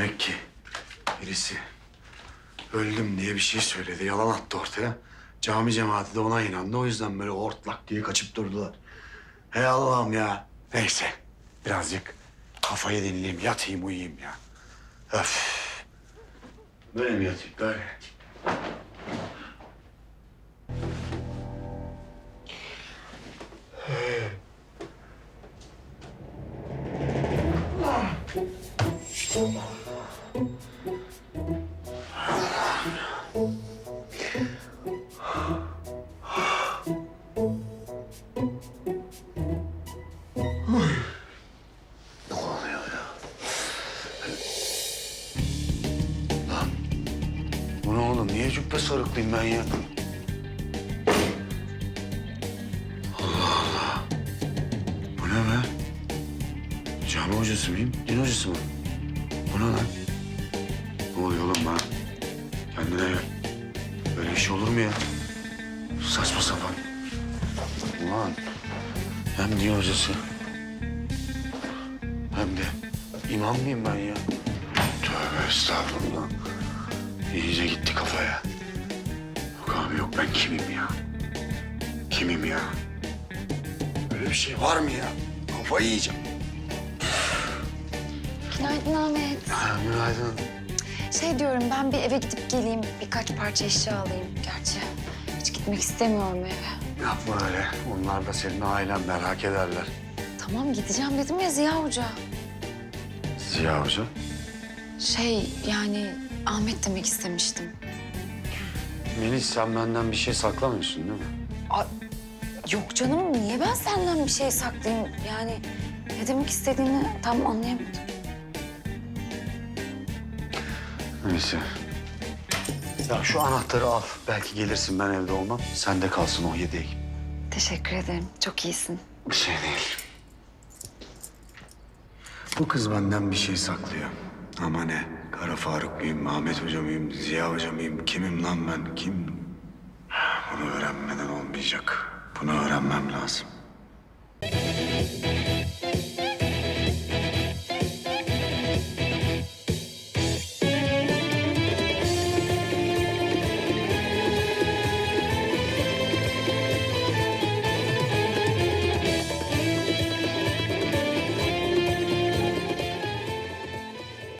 Demek ki birisi öldüm diye bir şey söyledi. Yalan attı ortaya. Cami cemaati de ona inandı. O yüzden böyle hortlak diye kaçıp durdular. Hey Allah'ım ya. Neyse. Birazcık kafayı dinleyeyim, yatayım, uyuyayım ya. Öf. Böyle mi yatayım? Böyle. Lan. Bu ne oğlum? Niye cübbe sarıklıyım ben ya? Allah Allah. Bu ne be? Cami hocası mıyım? Din hocası mı? Bu ne lan? Ne oluyor oğlum bana? Kendine gel. Böyle bir şey olur mu ya? Saçma sapan. Ulan. Hem din hocası. Hem de imam mıyım ben ya? Tövbe estağfurullah. İyice gitti kafaya. Yok abi yok ben kimim ya? Kimim ya? Böyle bir şey var mı ya? Kafayı yiyeceğim. Günaydın Ahmet. Ha, günaydın. Şey diyorum ben bir eve gidip geleyim. Birkaç parça eşya alayım. Gerçi hiç gitmek istemiyorum eve. Yapma öyle. Onlar da senin ailen merak ederler. Tamam gideceğim dedim ya Ziya Hoca. Ziya Hoca. Şey yani Ahmet demek istemiştim. Melis sen benden bir şey saklamıyorsun değil mi? Aa, yok canım niye ben senden bir şey saklayayım? Yani ne demek istediğini tam anlayamadım. Neyse. Ya şu anahtarı al. Belki gelirsin ben evde olmam. Sende kalsın o yedi Ekim. Teşekkür ederim. Çok iyisin. Bir şey değil. Bu kız benden bir şey saklıyor. Ama ne? Kara Faruk muyum, Ahmet Hoca mıyım, Ziya Hoca mıyım? Kimim lan ben? Kim? Bunu öğrenmeden olmayacak. Bunu öğrenmem lazım.